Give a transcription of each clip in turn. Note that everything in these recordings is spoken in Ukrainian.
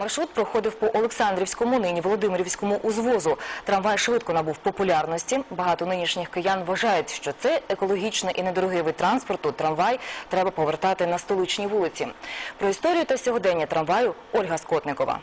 Маршрут проходив по Олександрівському, нині Володимирівському узвозу. Трамвай швидко набув популярності. Багато нинішніх киян вважають, що це екологічний і недорогий вид транспорту. Трамвай треба повертати на столичні вулиці. Про історію та сьогодення трамваю Ольга Скотникова.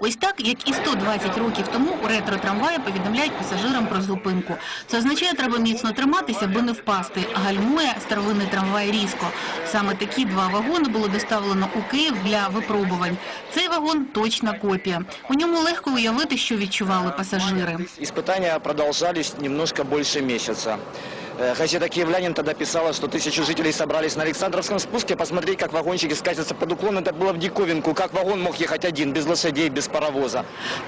Ось так, як і 120 років тому у ретро-трамваї повідомляють пасажирам про зупинку. Це означає, треба міцно триматися, аби не впасти. Гальмує старовинний трамвай різко. Саме такі два вагони було доставлено у Київ для випробувань. Цей вагон – точна копія. У ньому легко уявити, що відчували пасажири. Испытания продолжались немножко больше месяца. Э, Газета «Киевлянин» тогда писала, что тысячи жителей собрались на Александровском спуске посмотреть, как вагончики скатятся под уклон. Это было в диковинку, как вагон мог ехать один, без лошадей, без паровоза.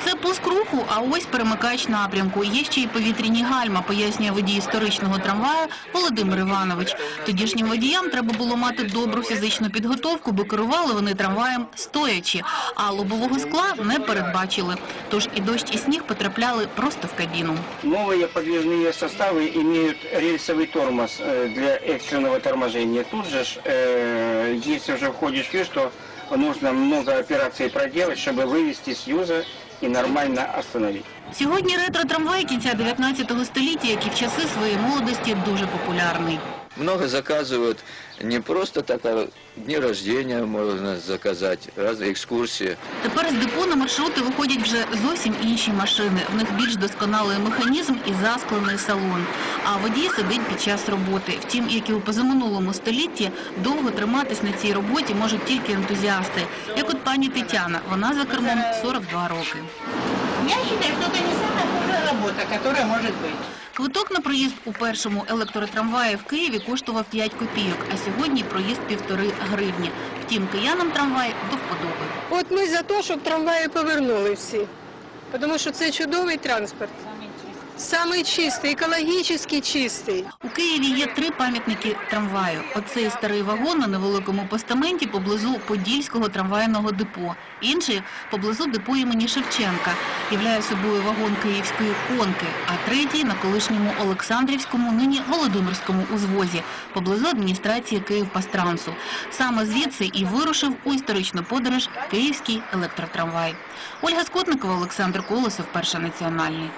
Це пуск руху, а ось перемикач напрямку. Є ще й повітряні гальма, пояснює водій історичного трамваю Володимир Іванович. Тодішнім водіям треба було мати добру фізичну підготовку, бо керували вони трамваєм стоячи, а лобового скла не передбачили. Тож і дощ, і сніг потрапляли просто в кабіну. Новые подвижные составы имеют рельсовый тормоз э, для экстренного торможения. Тут же, ж, э, если уже входишь в фьюз, то нужно много операций проделать, чтобы вывести с юза и нормально остановить. Сьогодні ретро-трамвай кінця 19 століття, як і в часи своєї молодості, дуже популярний. Много заказывают не просто так, а дни рождения можно заказать, разные экскурсии. Тепер з депо на маршрути виходять вже зовсім інші машини. В них більш досконалий механізм і засклений салон. А водій сидить під час роботи. Втім, як і у позаминулому столітті, довго триматись на цій роботі можуть тільки ентузіасти. Як от пані Тетяна, вона за кермом 42 роки. Я считаю, что это не худшая работа, которая может быть. Квиток на проїзд у першому електротрамваї в Києві коштував 5 копійок, а сьогодні проїзд півтори гривні. Втім, киянам трамвай до вподоби. От ми за те, щоб трамваї повернули всі. Тому що це чудовий транспорт. Самий чистий, екологічно чистий. У Києві є три пам'ятники трамваю. Оцей старий вагон на невеликому постаменті поблизу Подільського трамвайного депо. Інший поблизу депо імені Шевченка. Являє собою вагон київської конки. А третій на колишньому Олександрівському, нині Володимирському узвозі, поблизу адміністрації Київпастрансу. Саме звідси і вирушив у історичну подорож київський електротрамвай. Ольга Скотникова, Олександр Колосов, Перший національний.